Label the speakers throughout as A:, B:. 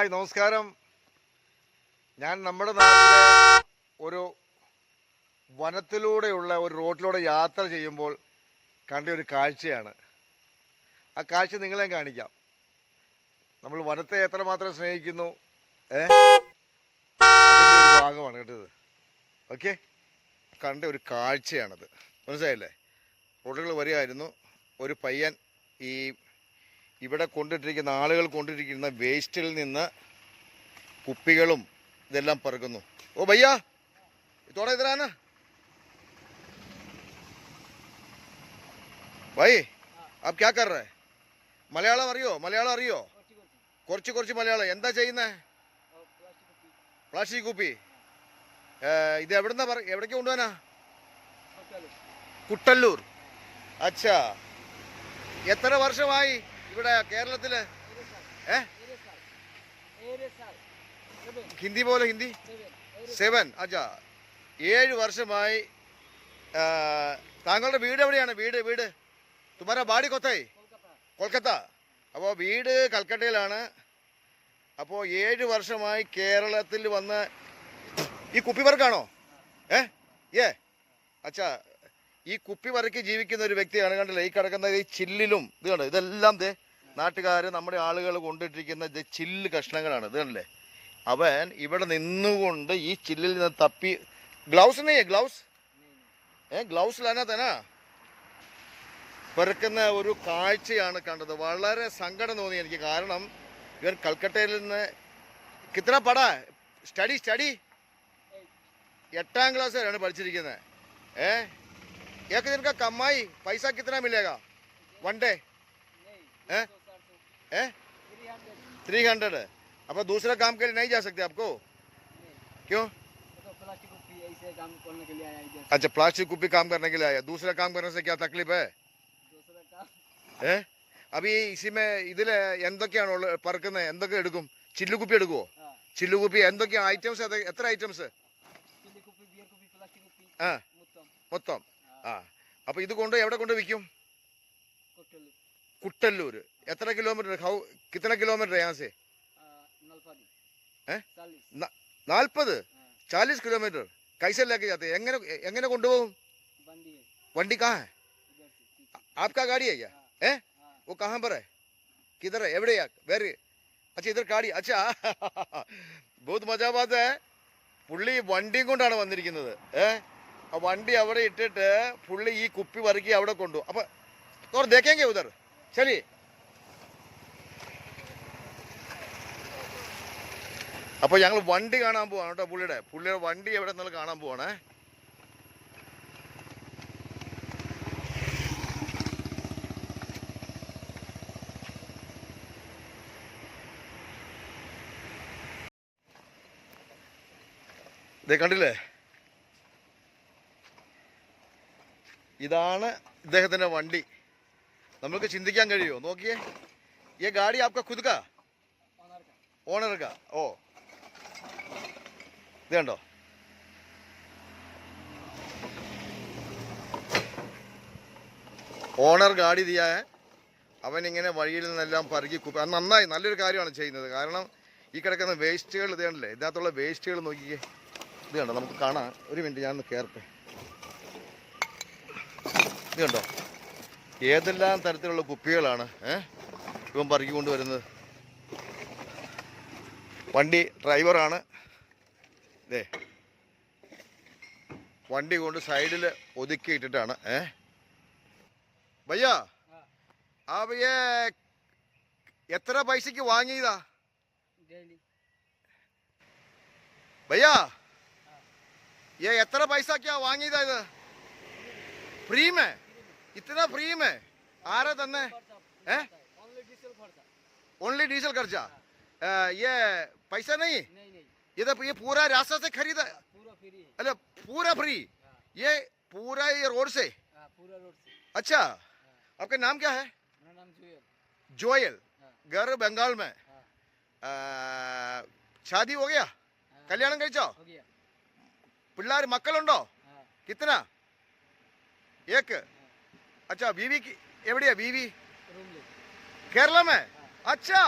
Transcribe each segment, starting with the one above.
A: Hi നമസ്കാരം. ഞാൻ നമ്മുടെ നാട്ടിലെ ഒരു വനത്തിലൂടെയുള്ള ഒരു റോഡിലൂടെ യാത്ര ചെയ്യുമ്പോൾ കണ്ട ഒരു കാഴ്ചയാണ്. ആ കാഴ്ച നിങ്ങളെ കാണിക്കാം. നമ്മൾ വനത്തെ എത്രമാത്രം സ്നേഹിക്കുന്നു ഏ? ഭാഗമാണ് കേട്ടത് ഓക്കെ? കണ്ട ഒരു കാഴ്ചയാണത്. മനസ്സിലായില്ലേ? റോഡുകൾ വരികയായിരുന്നു. ഒരു പയ്യൻ ഈ ഇവിടെ കൊണ്ടിട്ടിരിക്കുന്ന ആളുകൾ കൊണ്ടിട്ടിരിക്കുന്ന വേസ്റ്റിൽ നിന്ന് കുപ്പികളും ഇതെല്ലാം പറക്കുന്നു. ഓ ഭയ്യ ഇതോടെ ഇതിലാണ് ഭൈ ആപ് ക്യാ കർ മലയാളം അറിയോ? മലയാളം അറിയോ? കുറച്ച് കുറച്ച് മലയാളം. എന്താ ചെയ്യുന്നേ? പ്ലാസ്റ്റിക് കുപ്പി. ഇത് എവിടുന്ന പറ എവിടേക്ക് കൊണ്ടുപോകാനാ കുട്ടല്ലൂർ. അച്ഛാ. എത്ര വർഷമായി? ഇവിടെ കേരളത്തിൽ? ഏ? ഹിന്ദി പോലെ ഹിന്ദി? സെവൻ. അച്ഛാ ഏഴ് വർഷമായി താങ്കളുടെ വീട് എവിടെയാണ്? വീട് വീട്. തുമാരാ ബാഡി കൊത്തായി? കൊൽക്കത്ത. അപ്പോൾ വീട് കൽക്കട്ടയിലാണ്. അപ്പോൾ ഏഴ് വർഷമായി കേരളത്തിൽ വന്ന് ഈ കുപ്പി വർക്കാണോ ഏ? ഏ അച്ഛാ ഈ കുപ്പി വരയ്ക്ക് ജീവിക്കുന്ന ഒരു വ്യക്തിയാണ് കണ്ടില്ല? ഈ കിടക്കുന്ന ഈ ചില്ലിലും ഇത് കണ്ടോ? ഇതെല്ലാം ദേ നാട്ടുകാർ നമ്മുടെ ആളുകൾ കൊണ്ടിട്ടിരിക്കുന്ന ചില്ല് കഷ്ണങ്ങളാണ്. ഇത് കണ്ടില്ലേ? അവൻ ഇവിടെ നിന്നുകൊണ്ട് ഈ ചില്ലിൽ നിന്ന് തപ്പി ഗ്ലൗസ് നെയ്യേ ഗ്ലൗസ്. ഏ ഗ്ലൗസ് ലാനാ തനാ? പെറുക്കുന്ന ഒരു കാഴ്ചയാണ് കണ്ടത്. വളരെ സങ്കടം തോന്നി എനിക്ക്. കാരണം ഇവർ കൽക്കട്ടയിൽ നിന്ന് കിത്ര പട. Study study. എട്ടാം ക്ലാസ് വരെയാണ് പഠിച്ചിരിക്കുന്നത്. ഏ? एक दिन का कमाई पैसा कितना मिलेगा वन डे हैं? हैं? थ्री हंड्रेड अब दूसरा काम के लिए नहीं जा सकते आपको क्यों
B: काम करने के लिए आया इधर
A: अच्छा प्लास्टिक कुपी काम करने के लिए आया दूसरा काम करने से क्या तकलीफ है
B: दूसरा काम
A: ഏ അപ്പൊ ഈ ഇസിമേ ഇതില് എന്തൊക്കെയാണ് ഉള്ള പറക്കുന്നത് എന്തൊക്കെ എടുക്കും ചില്ലുകുപ്പി എടുക്കുവോ
B: हाँ
A: ചില്ലുകുപ്പി എന്തൊക്കെയാ ഐറ്റംസ് എത്ര ഐറ്റംസ്
B: चिल्ली कुपी बियर कुपी प्लास्टिक कुपी
A: ആ
B: मुत्तम
A: മൊത്തം ആ അപ്പോൾ ഇത് കൊണ്ട് എവിടെ കൊണ്ട് വിൽക്കും? കുട്ടല്ലൂർ. എത്ര കിലോമീറ്റർ? ഹൗ കിത്തന കിലോമീറ്റർ
B: യാസേ?
A: നാൽപ്പത്? ചാലീസ് കിലോമീറ്റർ? കൈസലാക്കി ചാത്ത എങ്ങനെ എങ്ങനെ കൊണ്ടുപോകും? വണ്ടി. കാ आपका गाड़ी है क्या
B: ഓ
A: वो कहाँ पर है किधर है वेरी अच्छा ഇതർ കാടി അച്ഛാ. ബഹുത് മജാബാദ് പുള്ളി വണ്ടിയും കൊണ്ടാണ് വന്നിരിക്കുന്നത്. ഏഹ് വണ്ടി അവിടെ ഇട്ടിട്ട് പുള്ളി ഈ കുപ്പി വറുക്കി അവിടെ കൊണ്ടു. അപ്പൊ തോർ ഉദർ ശരി. അപ്പൊ ഞങ്ങൾ വണ്ടി കാണാൻ പോവാണ് കേട്ടോ പുള്ളിയുടെ. പുള്ളിയുടെ വണ്ടി എവിടെ നിന്നാലും കാണാൻ പോവാണേ. കണ്ടില്ലേ? ഇതാണ് ഇദ്ദേഹത്തിന്റെ വണ്ടി. നമുക്ക് ചിന്തിക്കാൻ കഴിയുമോ? നോക്കിയേ. ഈ ഗാഡി ആപ്ക കുതുക ഓണർക്ക. ഓ. ഇത് കണ്ടോ? ഓണർ ഗാഡി ചെയ്യാ അവൻ ഇങ്ങനെ വഴിയിൽ നിന്നെല്ലാം പറുകി കുപ്പി അത് നന്നായി നല്ലൊരു കാര്യമാണ് ചെയ്യുന്നത്. കാരണം ഈ കിടക്കുന്ന വേസ്റ്റുകൾ ഇതേണ്ടല്ലേ കണ്ടില്ലേ? ഇതിനകത്തുള്ള വേസ്റ്റുകൾ നോക്കിക്കേ. ഇത് കണ്ടോ? നമുക്ക് കാണാം. ഒരു മിനിറ്റ് ഞാനൊന്ന് കയറട്ടെ ഇതുണ്ടോ? കണ്ടോ ഏതെല്ലാം തരത്തിലുള്ള കുപ്പികളാണ് ഇവൻ പറക്കി കൊണ്ടുവരുന്നത്? വണ്ടി ഡ്രൈവറാണ്. ഇതേ വണ്ടി കൊണ്ട് സൈഡിൽ ഒതുക്കി ഇട്ടിട്ടാണ് ഏ? ഭയ്യാ ആ ഭയ്യേ എത്ര പൈസക്ക് വാങ്ങിയതാ? ഭയ്യാ ഏ എത്ര പൈസക്കാ വാങ്ങിയതാ ഇത്? ഫ്രീ മേ ഇത്ര ഫ്രീ മേ ആരാ തന്നെ
B: खर्चा
A: हैं?
B: ओनली डीजल खर्चा
A: ओनली डीजल खर्चा अ, ये पैसा नहीं
B: नहीं नहीं
A: ये तो ये पूरा रास्ता से खरीदा
B: पूरा फ्री है
A: अरे पूरा फ्री
B: हाँ
A: ये पूरा ये रोड से
B: हाँ पूरा रोड से
A: अच्छा आपका नाम क्या है
B: मेरा नाम जुएल
A: जोयल
B: हाँ
A: घर बंगाल में
B: हाँ
A: आ, शादी हो गया
B: हाँ,
A: കല്യാണം കഴിച്ചോ
B: हो गया
A: പിള്ളേർ മക്കളുണ്ടോ
B: हाँ
A: കിത്തന ഏക്ക് അച്ഛാ ബീവി की- എവിടെയാ ബീവി
B: रूम ले
A: കേരള में अच्छा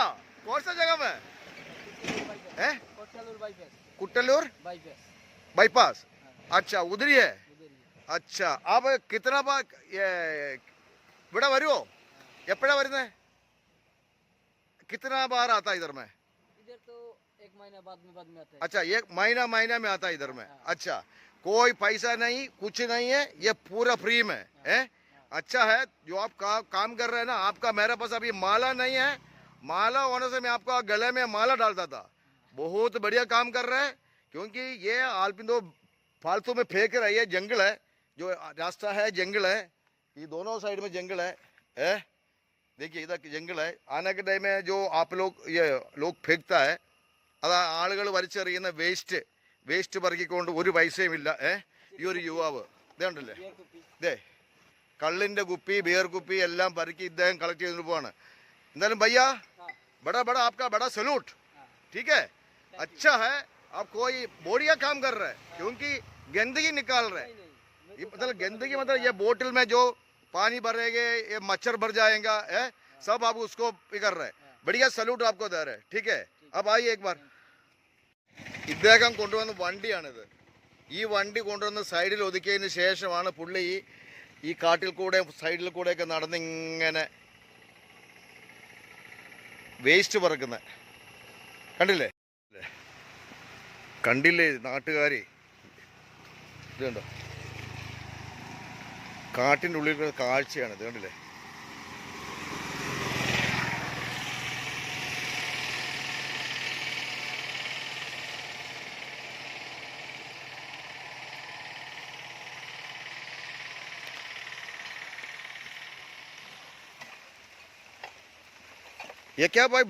A: कौन सा जगह में है
B: Kotlur bypass
A: Kuttallur
B: bypass
A: bypass अच्छा उधर ही है
B: उधर ही
A: अच्छा अब कितना बार ये ഇവിടെ വരുമോ എപ്പോഴാ വരുന്നത് कितना बार आता है
B: महीना बाद में बाद में आता है।
A: अच्छा एक महीना महीना में आता है इधर में? अच्छा कोई पैसा नहीं कुछ नहीं है ये पूरा फ्री में है। अच्छा है जो आप का, काम कर रहे हैं ना आपका मेरे पास अभी माला नहीं है। माला होने से मैं आपका गले में माला डालता था। बहुत बढ़िया काम कर रहे हैं क्योंकि ये आलपिंदो फालतू में फेंक रहा है ये जंगल है। जो रास्ता है जंगल है। ये दोनों साइड में जंगल है है? देखिए इधर जंगल है। आने के टाइम में जो आप लोग ये लोग फेंकता है അത് ആളുകൾ വലിച്ചെറിയുന്ന വേസ്റ്റ് വേസ്റ്റ് പറക്കിക്കൊണ്ട് ഒരു പൈസയും ഇല്ല ഏ ഈ ഒരു യുവാവ് ഇതുണ്ടല്ലേ
B: बियर कुपी
A: ഇതേ കള്ളിന്റെ കുപ്പി ബിയർ കുപ്പി എല്ലാം പറക്കി ഇദ്ദേഹം കളക്ട് ചെയ്തിട്ട് പോവാണ് എന്തായാലും ഭയ്യ
B: हाँ
A: बड़ा बड़ा आपका बड़ा सलूट
B: हाँ
A: ठीक है अच्छा है आप कोई बढ़िया काम कर रहे हैं क्योंकि गंदगी निकाल रहे हैं
B: नहीं नहीं
A: ये मतलब गंदगी मतलब ये बोतल में जो पानी भरेंगे ये मच्छर भर जाएगा है सब आप उसको ये कर रहे हैं बढ़िया सलूट आपको दे रहे हैं ठीक है अब आइए एक बार ഇദ്ദേഹം കൊണ്ടുവന്ന വണ്ടിയാണിത്. ഈ വണ്ടി കൊണ്ടുവന്ന് സൈഡിൽ ഒതുക്കിയതിന് ശേഷമാണ് പുള്ളി ഈ കാട്ടിൽ കൂടെ സൈഡിൽ കൂടെയൊക്കെ നടന്നിങ്ങനെ വേസ്റ്റ് പറക്കുന്നത്. കണ്ടില്ലേ? കണ്ടില്ലേ നാട്ടുകാരി? ഇതുണ്ടോ? കാട്ടിന്റെ ഉള്ളിൽ കാഴ്ചയാണ് ഇത് കണ്ടില്ലേ? ये क्या भाई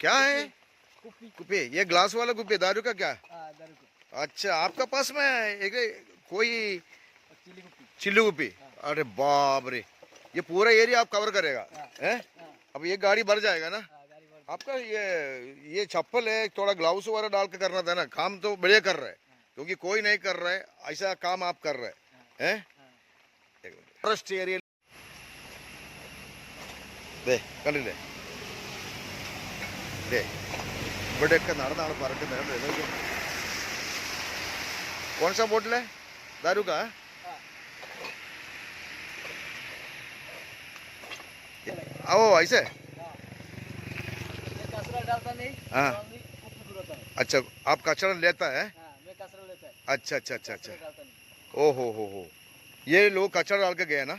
A: क्या है?
B: कुपी।
A: ये ग्लास वाला कुपी दारू का क्या?
B: हाँ, आ,
A: अच्छा आपका पास में एक कोई चिल्ली कुपी। हाँ। अरे बाप रे ये पूरा एरिया आप कवर करेगा
B: हाँ।
A: हैं। अब ये गाड़ी भर जाएगा ना? आपका ये ये चप्पल है थोड़ा ग्लाउस वगैरह डाल के करना था ना काम तो बढ़िया कर रहे क्योंकि कोई नहीं कर रहा है ऐसा काम आप कर रहे हैं
B: फॉरेस्ट
A: एरिया दे कर ले। അല്ലേ ഇവിടെയൊക്കെ നടന്നാണ് പറക്കുന്നത്. കണ്ടത് കോൺസാ आओ हाँ अच्छा आप कचरा लेता है अच्छा अच्छा अच्छा अच्छा ओहो हो हो ये लोग कचरा डाल के गए ना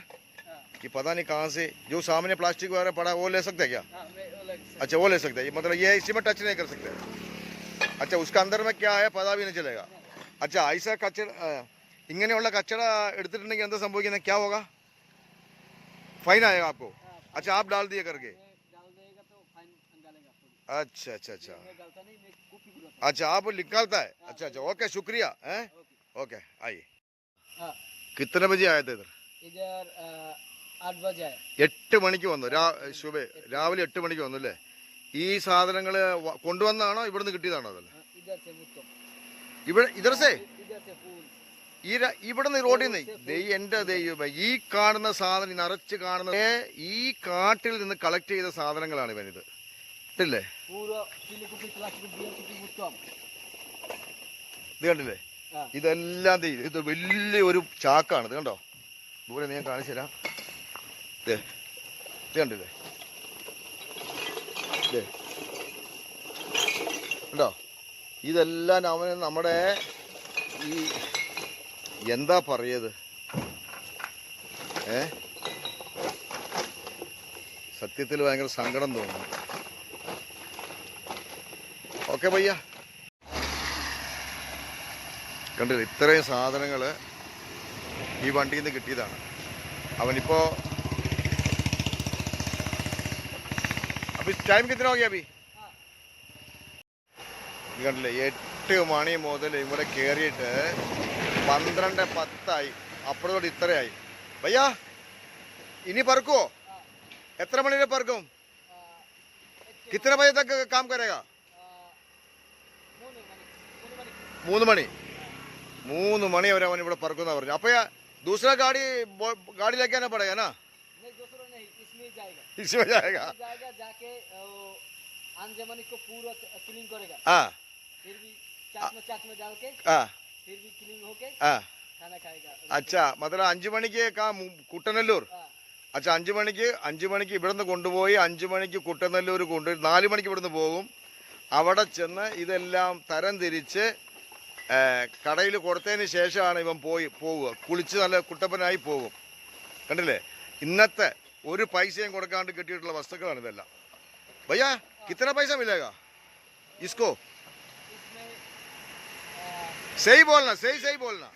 A: कि पता नहीं कहाँ से जो सामने प्लास्टिक वगैरह पड़ा वो ले सकते हैं क्या अच्छा वो ले सकते हैं। मतलब ये इसी में टच नहीं कर सकते। अच्छा उसका अंदर में क्या है? पता भी नहीं चलेगा। अच्छा ऐसा कचरा इंगने कचरा एड़े अंदर संभव क्या होगा? फाइन आएगा आपको। अच्छा आप डाल दिए करके। अच्छा अच्छा अच्छा। अच्छा आप निकालता है। अच्छा अच्छा ओके शुक्रिया है?
B: ओके
A: आइए।
B: हाँ।
A: कितने बजे आए थे इधर?
B: इधर
A: എട്ട് മണിക്ക് വന്നു. രാ ശുഭേ രാവിലെ എട്ട് മണിക്ക് വന്നു അല്ലേ? ഈ സാധനങ്ങൾ കൊണ്ടുവന്നാണോ ഇവിടുന്ന് കിട്ടിയതാണോ അതല്ല? ഇവിടെ
B: ഇതർസേ
A: ഈ ഇവിടുന്ന് റോഡിൽ നിന്ന്? ദൈവം എന്റെ ദൈവം ഈ കാണുന്ന സാധനം നിറച്ച് കാണുന്ന ഈ കാട്ടിൽ നിന്ന് കളക്ട് ചെയ്ത സാധനങ്ങളാണ് ഇവനിത്. ഇല്ലേ ഇത് കണ്ടില്ലേ? ഇതെല്ലാം ഇത് വലിയൊരു ചാക്കാണ്. ഇത് കണ്ടോ? ദൂരെ ഞാൻ കാണിച്ചു തരാം ഇത് കണ്ടില്ലേ? ഇതെല്ലാം അവന് നമ്മുടെ ഈ എന്താ പറയത്? ഏ? സത്യത്തിൽ ഭയങ്കര സങ്കടം തോന്നുന്നു. ഓക്കെ പയ്യ. കണ്ടില്ല ഇത്രയും സാധനങ്ങൾ ഈ വണ്ടിയിൽ നിന്ന് കിട്ടിയതാണ്. അവനിപ്പോ അപ്പൊ ടൈം കിത്തന നോക്കിയാ അഭി കണ്ടില്ലേ എട്ട് മണി മുതൽ ഇവിടെ കയറിയിട്ട് പന്ത്രണ്ട് പത്തായി. അപ്പുറത്തോട് ഇത്രയായി. ഭയ്യാ ഇനി പറക്കുവോ? എത്ര മണി വരെ പറക്കും? കിത്തന ബജെ കാം കരേഗാ
B: മൂന്ന് മണി. മൂന്ന് മണി
A: വരെ അവൻ ഇവിടെ പറക്കുന്ന പറഞ്ഞു അപ്പൊ ദൂസറ ഗാഡി ഗാഡി ലേക്കാനാ പടയാനാ लेके आना पड़ेगा ना
B: नहीं दूसरा नहीं इसमें ही जाएगा
A: इसमें जाएगा
B: इसमें जाएगा जाके आ, वो अंजमनी को पूरा क्लीन करेगा
A: ആ
B: फिर भी चाट में चाट में डाल के
A: ആ
B: फिर भी क्लीन होके
A: ആ
B: खाना खाएगा
A: അച്ഛാ മതല അഞ്ചു മണിക്ക് കാ മു- കുട്ടനെല്ലൂർ
B: हाँ,
A: അച്ഛാ അഞ്ചു മണിക്ക് അഞ്ചു മണിക്ക് ഇവിടുന്ന് കൊണ്ടുപോയി അഞ്ചു മണിക്ക് കുട്ടനെല്ലൂർ കൊണ്ട് നാല് മണിക്ക് ഇവിടുന്ന് പോകും അവിടെ ചെന്ന് ഇതെല്ലാം തരം തിരിച്ച് കടയിൽ കൊടുത്തതിന് ശേഷമാണ് ഇവൻ പോയി പോവുക കുളിച്ച് നല്ല കുട്ടപ്പനായി പോകും കണ്ടില്ലേ ഇന്നത്തെ ഒരു പൈസയും കൊടുക്കാണ്ട് കിട്ടിയിട്ടുള്ള വസ്തുക്കളാണ് ഇതെല്ലാം. ഭയ്യാ കിത്തന പൈസ
B: മില്ലേഗാ इसको
A: सही बोलना सही सही बोलना